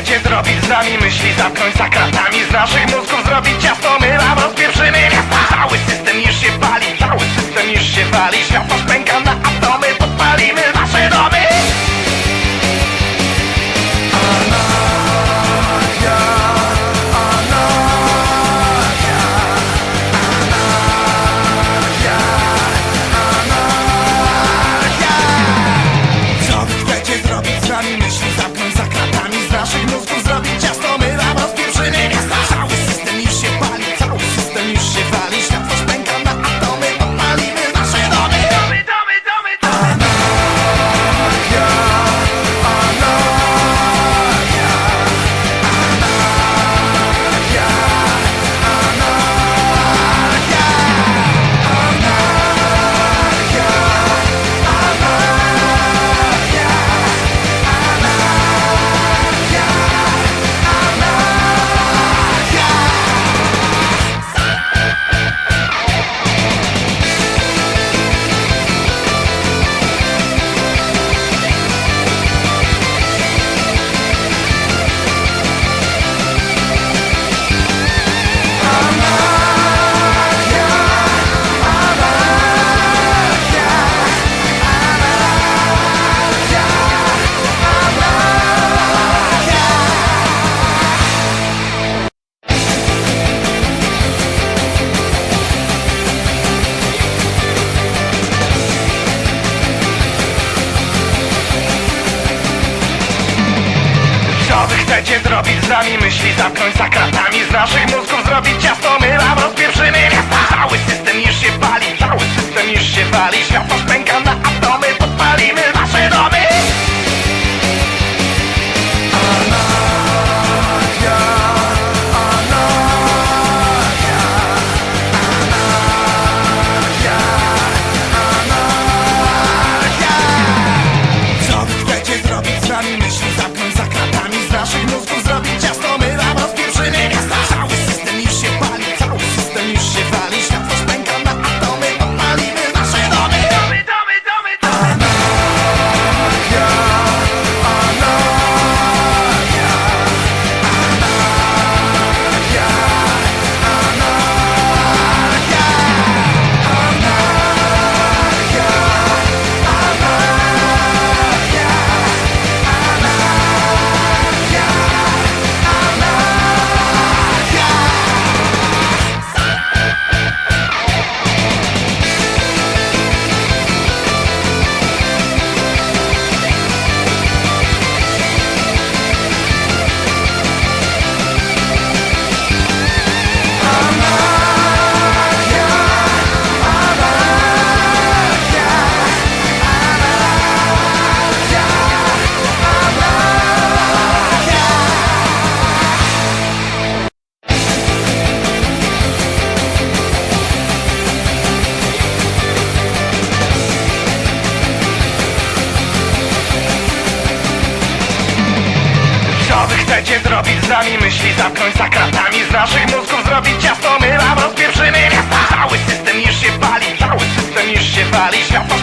będzie zrobić z nami myśli Zamknąć za kratami. Z naszych mózgów Zrobić ciasto, my wam rozpieprzymy miasta Ojciec robi z nami myśli zamknąć za kratami z naszych będzie zrobić z nami myśli Zamknąć za kratami z naszych mózgów Zrobić ciasto, my wam rozpieprzymy miasta. Cały system już się pali, cały system już się pali Świat to